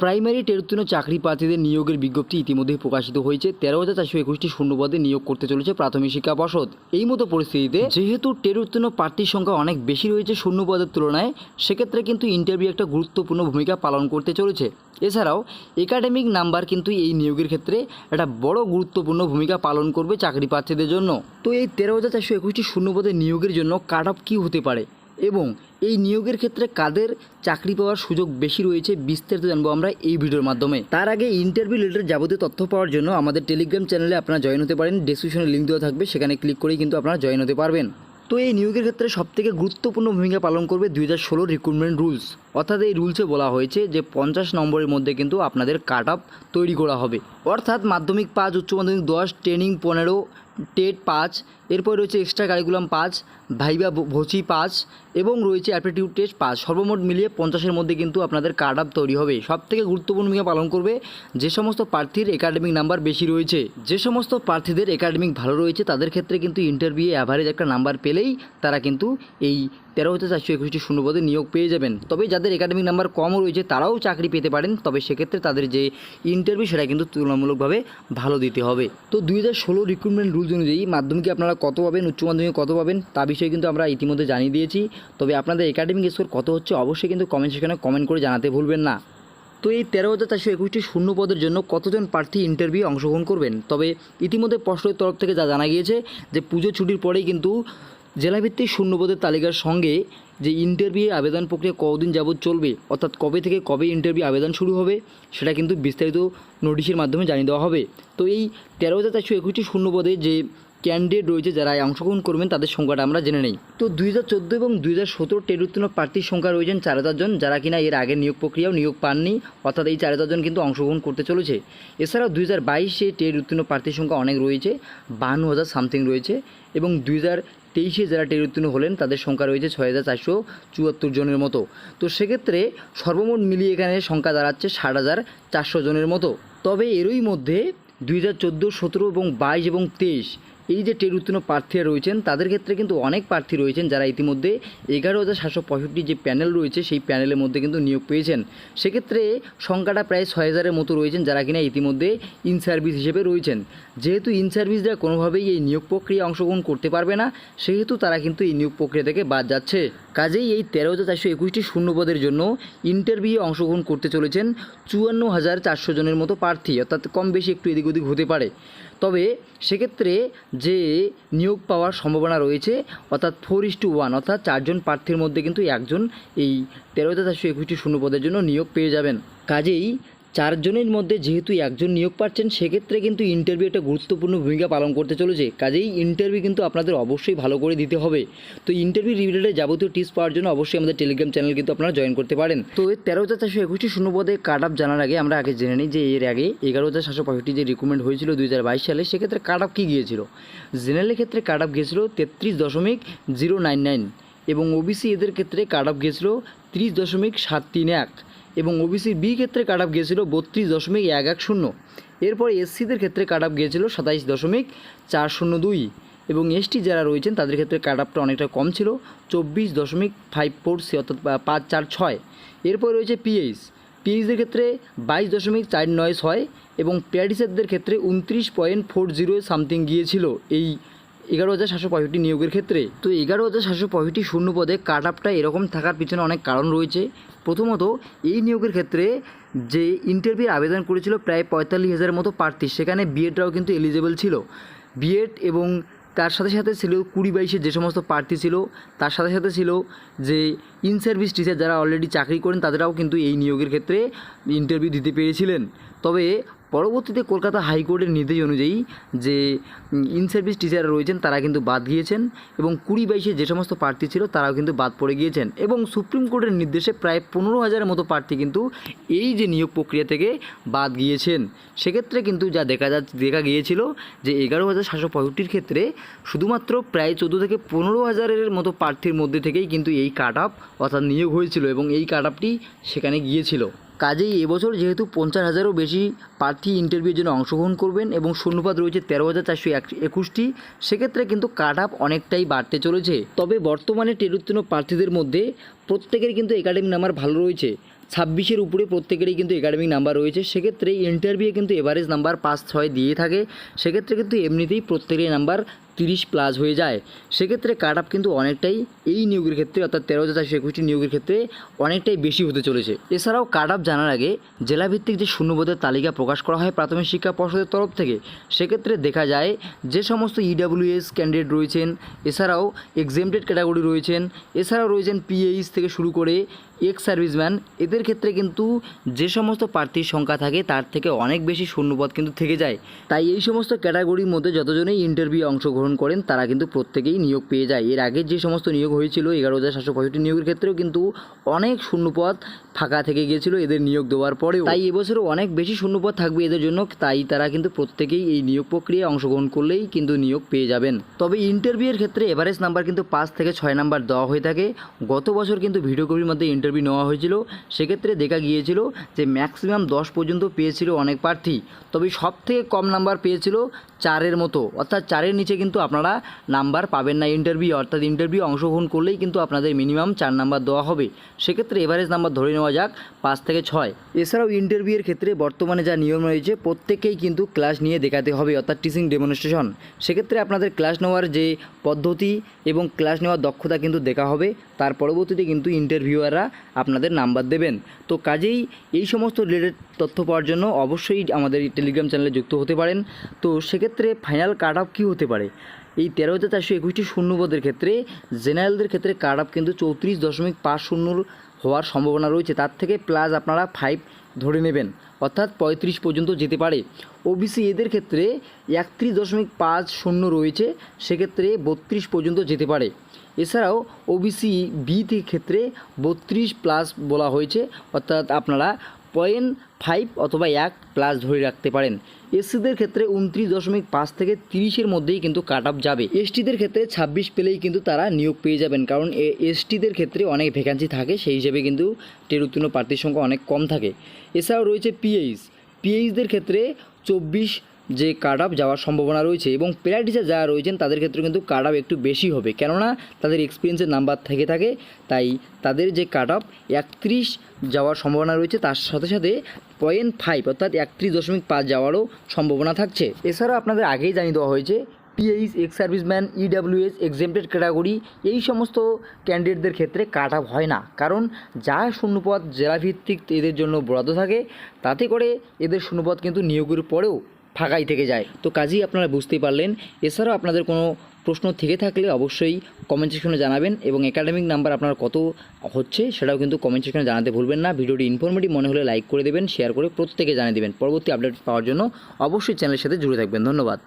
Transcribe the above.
Primary টেরুত্তীর্ণ চাকরি প্রার্থীদের নিয়োগের বিজ্ঞপ্তি ইতিমধ্যেই প্রকাশিত হয়েছে। তেরো হাজার চারশো একুশটি শূন্যপদে নিয়োগ করতে চলেছে প্রাথমিক শিক্ষা পর্ষদ। এই মতো পরিস্থিতিতে যেহেতু টেরুত্তীর্ণ প্রার্থীর সংখ্যা অনেক বেশি রয়েছে শূন্যপদের তুলনায়, সেক্ষেত্রে কিন্তু ইন্টারভিউ একটা গুরুত্বপূর্ণ ভূমিকা পালন করতে চলেছে। এছাড়াও একাডেমিক নাম্বার কিন্তু এই নিয়োগের ক্ষেত্রে একটা বড় গুরুত্বপূর্ণ ভূমিকা পালন করবে চাকরি প্রার্থীদের জন্য। তো এই তেরো হাজার চারশো একুশটি শূন্যপদের নিয়োগের জন্য কাট অফ কী হতে পারে? এবং এই নিয়োগের ক্ষেত্রে কাদের চাকরি পাওয়ার সুযোগ বেশি রয়েছে বিস্তারিত জানব আমরা এই ভিডিওর মাধ্যমে। তার আগে ইন্টারভিউ রিলেটেড যাবতীয় তথ্য পাওয়ার জন্য আমাদের টেলিগ্রাম চ্যানেলে আপনারা জয়েন হতে পারেন। ডেসক্রিপশনে লিঙ্ক দেওয়া থাকবে, সেখানে ক্লিক করেই কিন্তু আপনারা জয়েন হতে পারবেন। তো এই নিয়োগের ক্ষেত্রে সবথেকে গুরুত্বপূর্ণ ভূমিকা পালন করবে দুই হাজার ষোলোর রিক্রুটমেন্ট রুলস অর্থাৎ এই রুলসে বলা হয়েছে যে পঞ্চাশ নম্বরের মধ্যে কিন্তু আপনাদের কাট আপ তৈরি করা হবে। অর্থাৎ মাধ্যমিক পাঁচ, উচ্চ মাধ্যমিক দশ, ট্রেনিং পনেরো, টেট পাঁচ, এরপর রয়েছে এক্সট্রা কারিকুলাম পাঁচ ভাইবা ভোচি পাঁচ, এবং রয়েছে অ্যাপটিটিউড টেস্ট পাঁচ। সর্বমোট মিলিয়ে পঞ্চাশের মধ্যে কিন্তু আপনাদের কার্ড আপ তৈরি হবে। সব থেকে গুরুত্বপূর্ণ ভূমিকা পালন করবে যে সমস্ত প্রার্থীর একাডেমিক নাম্বার বেশি রয়েছে। যে সমস্ত প্রার্থীদের একাডেমিক ভালো রয়েছে, তাদের ক্ষেত্রে কিন্তু ইন্টারভিউ অ্যাভারেজ একটা নাম্বার পেলেই তারা কিন্তু এই তেরো হতে চারশো একুশটি শূন্যপদে নিয়োগ পেয়ে যাবেন। তবে যাদের একাডেমিক নাম্বার কম রয়েছে, তারাও চাকরি পেতে পারেন। তবে সেক্ষেত্রে তাদের যে ইন্টারভিউ সেটা কিন্তু তুলনামূলকভাবে ভালো দিতে হবে। তো দুই হাজার ষোলো রিক্রুটমেন্ট রুলস অনুযায়ী মাধ্যমিকে আপনারা কত পাবেন, উচ্চ মাধ্যমিকে কত পাবেন, তা বিষয়ে কিন্তু আমরা ইতিমধ্যে জানিয়ে দিয়েছি। তবে আপনাদের একাডেমিক স্কোর কত হচ্ছে, অবশ্যই কিন্তু কমেন্ট সেখানে কমেন্ট করে জানাতে ভুলবেন না। তো এই তেরো হাজার চারশো একুশটি শূন্য পদের জন্য কতজন প্রার্থী ইন্টারভিউ অংশগ্রহণ করবেন? তবে ইতিমধ্যে পর্ষদের তরফ থেকে যা জানা গিয়েছে, যে পুজো ছুটির পরেই কিন্তু জেলাভিত্তিক শূন্যপদের তালিকার সঙ্গে যে ইন্টারভিউ আবেদন প্রক্রিয়া কদিন যাবৎ চলবে, অর্থাৎ কবে থেকে কবে ইন্টারভিউ আবেদন শুরু হবে, সেটা কিন্তু বিস্তারিত নোটিশের মাধ্যমে জানিয়ে দেওয়া হবে। তো এই তেরো হাজার চারশো একুশটি শূন্যপদে যে ক্যান্ডিডেট রয়েছে, যারা অংশগ্রহণ করবেন, তাদের সংখ্যাটা আমরা জেনে নেই। তো দুই হাজার চোদ্দ এবং দুই হাজার সতেরো টেট উত্তীর্ণ প্রার্থীর সংখ্যা রয়েছেন চার হাজার জন, যারা কিনা এর আগে নিয়োগ প্রক্রিয়াও নিয়োগ পাননি, অর্থাৎ এই চার হাজার জন কিন্তু অংশগ্রহণ করতে চলেছে। এছাড়াও দুই হাজার বাইশে টেট উত্তীর্ণ প্রার্থীর সংখ্যা অনেক রয়েছে বাহান্ন হাজার সামথিং রয়েছে এবং দুই হাজার তেইশে যারা টের উত্তীর্ণ হলেন, তাদের সংখ্যা রয়েছে ছয় হাজার চারশো চুয়াত্তর জনের মতো। তো সেক্ষেত্রে সর্বমোট মিলিয়ে এখানে সংখ্যা দাঁড়াচ্ছে ষাট হাজার চারশো জনের মতো। তবে এরই মধ্যে দুই হাজার চোদ্দ, সতেরো এবং বাইশ এবং তেইশ এই যে টের উত্তীর্ণ প্রার্থীরা রয়েছেন, তাদের ক্ষেত্রে কিন্তু অনেক প্রার্থী রয়েছেন যারা ইতিমধ্যে এগারো হাজার সাতশো পঁয়ষট্টি যে প্যানেল রয়েছে, সেই প্যানেলের মধ্যে কিন্তু নিয়োগ পেয়েছেন। সেক্ষেত্রে সংখ্যাটা প্রায় ছয় হাজারের মতো রয়েছেন যারা কিনা ইতিমধ্যে ইন সার্ভিস হিসেবে রয়েছেন। যেহেতু ইন সার্ভিসরা কোনোভাবেই এই নিয়োগ প্রক্রিয়া অংশগ্রহণ করতে পারবে না, সেহেতু তারা কিন্তু এই নিয়োগ প্রক্রিয়া থেকে বাদ যাচ্ছে। কাজেই এই তেরো হাজার চারশো একুশটি শূন্যপদের জন্য ইন্টারভিউ অংশগ্রহণ করতে চলেছেন চুয়ান্ন হাজার চারশো জনের মতো প্রার্থী, অর্থাৎ কম বেশি একটু এদিক ওদিক হতে পারে। তবে সেক্ষেত্রে যে নিয়োগ পাওয়ার সম্ভাবনা রয়েছে, অর্থাৎ ফোর ইস টু ওয়ান, অর্থাৎ চারজন প্রার্থীর মধ্যে কিন্তু একজন এই তেরো হাজার চারশো একুশটি শূন্যপদের জন্য নিয়োগ পেয়ে যাবেন। কাজেই চারজনের মধ্যে যেহেতু একজন নিয়োগ পাচ্ছেন, সেক্ষেত্রে কিন্তু ইন্টারভিউ একটা গুরুত্বপূর্ণ ভূমিকা পালন করতে চলেছে। কাজেই ইন্টারভিউ কিন্তু আপনাদের অবশ্যই ভালো করে দিতে হবে। তো ইন্টারভিউ রিলেটেড যাবতীয় টিপস পাওয়ার জন্য অবশ্যই আমাদের টেলিগ্রাম চ্যানেল কিন্তু আপনারা জয়েন করতে পারেন। তো এই তেরো হাজার চারশো একুশটি শূন্যপদে কাট আপ জানার আগে আমরা আগে জেনে নিই যে এর আগে এগারো হাজার সাতশো পঁয়ষট্টি যে রিক্রুটমেন্ট হয়েছিল দুই হাজার বাইশ সালে, সেক্ষেত্রে কাট আপ কী গিয়েছিল? জেনারেলের ক্ষেত্রে কাট আপ গিয়েছিল তেত্রিশ দশমিক জিরো নাইন নাইন এবং ওবিসি এদের ক্ষেত্রে কাট আপ গিয়েছিল ত্রিশ দশমিক সাত তিন এক। এবং ওবিসি বি ক্ষেত্রে কাট আপ গিয়েছিল বত্রিশ দশমিক এক এক শূন্য। এরপর এসসিদের ক্ষেত্রে কাট আপ গিয়েছিল সাতাইশ দশমিক চার শূন্য দুই। এবং এসটি যারা রয়েছেন, তাদের ক্ষেত্রে কাট আপটা অনেকটা কম ছিল, চব্বিশ দশমিক ফাইভ ফোর সি অর্থাৎ পাঁচ চার ছয়। এরপর রয়েছে পিএইচ। পিএইচদের ক্ষেত্রে বাইশ দশমিক চার নয় ছয় এবং প্যাডিসেরদের ক্ষেত্রে উনত্রিশ পয়েন্ট ফোর জিরো সামথিং গিয়েছিল এই এগারো হাজার সাতশো পঁয়ষট্টি নিয়োগের ক্ষেত্রে। তো এগারো হাজার সাতশো পঁয়ষট্টি শূন্য পদে কাট আপটা এরকম থাকার পিছনে অনেক কারণ রয়েছে। প্রথমত, এই নিয়োগের ক্ষেত্রে যে ইন্টারভিউ আবেদন করেছিল প্রায় পঁয়তাল্লিশ হাজারের মতো প্রার্থী, সেখানে বিএডরাও কিন্তু এলিজেবল ছিল। বিএড এবং তার সাথে সাথে ছিল কুড়ি বাইশের যে সমস্ত প্রার্থী ছিল, তার সাথে সাথে ছিল যে ইন সার্ভিস টিচার যারা অলরেডি চাকরি করেন, তাদেরাও কিন্তু এই নিয়োগের ক্ষেত্রে ইন্টারভিউ দিতে পেরেছিলেন। তবে পরবর্তীতে কলকাতা হাইকোর্টের নির্দেশ অনুযায়ী যে ইন সার্ভিস টিচার রয়েছেন, তারা কিন্তু বাদ গিয়েছেন এবং কুড়ি বাইশে যে সমস্ত প্রার্থী ছিল, তারাও কিন্তু বাদ পড়ে গিয়েছেন। এবং সুপ্রিম কোর্টের নির্দেশে প্রায় পনেরো হাজারের মতো প্রার্থী কিন্তু এই যে নিয়োগ প্রক্রিয়া থেকে বাদ গিয়েছেন, সেক্ষেত্রে কিন্তু যা দেখা যা, দেখা গিয়েছিল যে এগারো হাজার সাতশো পঁয়ষট্টির ক্ষেত্রে শুধুমাত্র প্রায় চোদ্দ থেকে পনেরো হাজারের মতো প্রার্থীর মধ্যে থেকেই কিন্তু এই কাট অর্থাৎ নিয়োগ হয়েছিল এবং এই কাট আপটি সেখানে গিয়েছিল। কাজেই এবছর যেহেতু পঞ্চাশ হাজারও বেশি প্রার্থী ইন্টারভিউর জন্য অংশগ্রহণ করবেন এবং শূন্যপাত রয়েছে তেরো হাজার চারশো একুশটি, সেক্ষেত্রে কিন্তু কাট আপ অনেকটাই বাড়তে চলেছে। তবে বর্তমানে টেরুত্তীর্ণ প্রার্থীদের মধ্যে প্রত্যেকের কিন্তু একাডেমিক নাম্বার ভালো রয়েছে। ছাব্বিশের উপরে প্রত্যেকেরই কিন্তু একাডেমিক নাম্বার রয়েছে। সেক্ষেত্রে ইন্টারভিউয়ে কিন্তু এভারেজ নাম্বার পাঁচ, ছয় দিয়ে থাকে। সেক্ষেত্রে কিন্তু এমনিতেই প্রত্যেকেরই নাম্বার তিরিশ প্লাস হয়ে যায়, সেক্ষেত্রে কাট আপ কিন্তু অনেকটাই এই নিয়োগের ক্ষেত্রে, অর্থাৎ তেরো হাজার চারশো একুশটি নিয়োগের ক্ষেত্রে অনেকটাই বেশি হতে চলেছে। এছাড়াও কাট আপ জানার আগে জেলাভিত্তিক যে শূন্যপদের তালিকা প্রকাশ করা হয় প্রাথমিক শিক্ষা পর্ষদের তরফ থেকে, সেক্ষেত্রে দেখা যায় যে সমস্ত ইডাব্লিউএস ক্যান্ডিডেট রয়েছেন, এছাড়াও এক্সেমটেড ক্যাটাগরি রয়েছেন, এছাড়াও রয়েছেন পিএইচ থেকে শুরু করে এক্স সার্ভিসম্যান এদের ক্ষেত্রে কিন্তু যে সমস্ত প্রার্থীর সংখ্যা থাকে, তার থেকে অনেক বেশি শূন্যপদ কিন্তু থেকে যায়। তাই এই সমস্ত ক্যাটাগরির মধ্যে যতজনেই ইন্টারভিউ অংশগ্রহণ করেন, তারা কিন্তু প্রত্যেকেই নিয়োগ পেয়ে যায়। এর আগে যে সমস্ত নিয়োগ হয়েছিল, এগারো হাজার সাতশো পঁয়ষট্টি নিয়োগের ক্ষেত্রেও কিন্তু অনেক শূন্যপদ ফাঁকা থেকে গিয়েছিল, এদের নিয়োগ দেওয়ার পরেও। তাই এবছরও অনেক বেশি শূন্যপদ থাকবে এদের জন্য, তাই তারা কিন্তু প্রত্যেকেই এই নিয়োগ প্রক্রিয়ায় অংশগ্রহণ করলেই কিন্তু নিয়োগ পেয়ে যাবেন। তবে ইন্টারভিউয়ের ক্ষেত্রে এভারেজ নাম্বার কিন্তু পাঁচ থেকে ছয় নাম্বার দেওয়া হয়ে থাকে। গত বছর কিন্তু ভিডিও কপির মধ্যে ইন্টারভিউ নেওয়া হয়েছিল। সেক্ষেত্রে দেখা গিয়েছিল যে ম্যাক্সিমাম দশ পর্যন্ত পেয়েছিল অনেক প্রার্থী। তবে সব থেকে কম নাম্বার পেয়েছিল চারের মতো। অর্থাৎ চারের নিচে কিন্তু আপনারা নাম্বার পাবেন না ইন্টারভিউ, অর্থাৎ ইন্টারভিউ অংশগ্রহণ করলেই কিন্তু আপনাদের মিনিমাম চার নাম্বার দেওয়া হবে। সেক্ষেত্রে এভারেজ নাম্বার ধরে নেওয়া যাক, পাঁচ থেকে ছয়। এছাড়াও ইন্টারভিউয়ের ক্ষেত্রে বর্তমানে যা নিয়ম রয়েছে প্রত্যেকেই কিন্তু ক্লাস নিয়ে দেখাতে হবে, অর্থাৎ টিচিং ডেমনস্ট্রেশন। সেক্ষেত্রে আপনাদের ক্লাস নেওয়ার যে পদ্ধতি এবং ক্লাস নেওয়ার দক্ষতা কিন্তু দেখা হবে। তার পরবর্তীতে কিন্তু ইন্টারভিউয়াররা আপনাদের নাম্বার দেবেন। তো কাজেই এই সমস্ত রিলেটেড তথ্য পাওয়ার জন্য অবশ্যই আমাদের টেলিগ্রাম চ্যানেলে যুক্ত হতে পারেন। তো সেক্ষেত্রে ফাইনাল কাট অফ কী হতে পারে? এই তেরো হাজার চারশো একুশটি শূন্যপদের ক্ষেত্রে জেনারেলদের ক্ষেত্রে কাট অফ কিন্তু চৌত্রিশ দশমিক পাঁচ শূন্যর হওয়ার সম্ভাবনা রয়েছে, তার থেকে প্লাস আপনারা ফাইভ ধরে নেবেন। অর্থাৎ পঁয়ত্রিশ পর্যন্ত যেতে পারে। ওবিসি এদের ক্ষেত্রে একত্রিশ দশমিক পাঁচ শূন্য রয়েছে, সেক্ষেত্রে বত্রিশ পর্যন্ত যেতে পারে। এছাড়াও ওবিসি বি ক্ষেত্রে বত্রিশ প্লাস বলা হয়েছে, অর্থাৎ আপনারা পয়েন্ট ফাইভ অথবা এক প্লাস ধরে রাখতে পারেন। এসসিদের ক্ষেত্রে উনত্রিশ দশমিক পাঁচ থেকে তিরিশের মধ্যেই কিন্তু কাট আপ যাবে। এসটিদের ক্ষেত্রে ছাব্বিশ পেলেই কিন্তু তারা নিয়োগ পেয়ে যাবেন, কারণ এসটিদের ক্ষেত্রে অনেক ভ্যাকান্সি থাকে, সেই হিসেবে কিন্তু টের উত্তীর্ণ প্রার্থীর সংখ্যা অনেক কম থাকে। এছাড়াও রয়েছে পিএইচ। পিএইচদের ক্ষেত্রে চব্বিশ যে কাট আপ যাওয়ার সম্ভাবনা রয়েছে এবং প্লেয়ার টিচার যারা রয়েছেন, তাদের ক্ষেত্রে কিন্তু কাট আপ একটু বেশি হবে। কেননা, তাদের এক্সপিরিয়েন্সের নাম্বার থেকে থাকে, তাই তাদের যে কাট আপ একত্রিশ যাওয়ার সম্ভাবনা রয়েছে, তার সাথে সাথে পয়েন্ট ফাইভ অর্থাৎ একত্রিশ দশমিক পাঁচ যাওয়ারও সম্ভাবনা থাকছে। এছাড়াও আপনাদের আগেই জানিয়ে দেওয়া হয়েছে PH ex serviceman EWS exempted category এই সমস্ত ক্যান্ডিডেটদের ক্ষেত্রে কাট আপ হয় না। কারণ, যা শূন্যপদ জেলাভিত্তিক এদের জন্য বরাদ্দ থাকে, তাতে করে এদের শূন্যপদ কিন্তু নিয়োগের পরেও ফাঁকাই থেকে যায়। তো কাজেই আপনারা বুঝতেই পারলেন। এছাড়াও আপনাদের কোনো প্রশ্ন থেকে থাকলে অবশ্যই কমেন্ট সেকশনে জানাবেন এবং একাডেমিক নাম্বার আপনার কত হচ্ছে সেটাও কিন্তু কমেন্ট সেকশনে জানাতে ভুলবেন না। ভিডিওটি ইনফরমেটিভ মনে হলে লাইক করে দেবেন শেয়ার করে প্রত্যেকে জানিয়ে দেবেন। পরবর্তী আপডেট পাওয়ার জন্য অবশ্যই চ্যানেলের সাথে জুড়ে থাকবেন। ধন্যবাদ।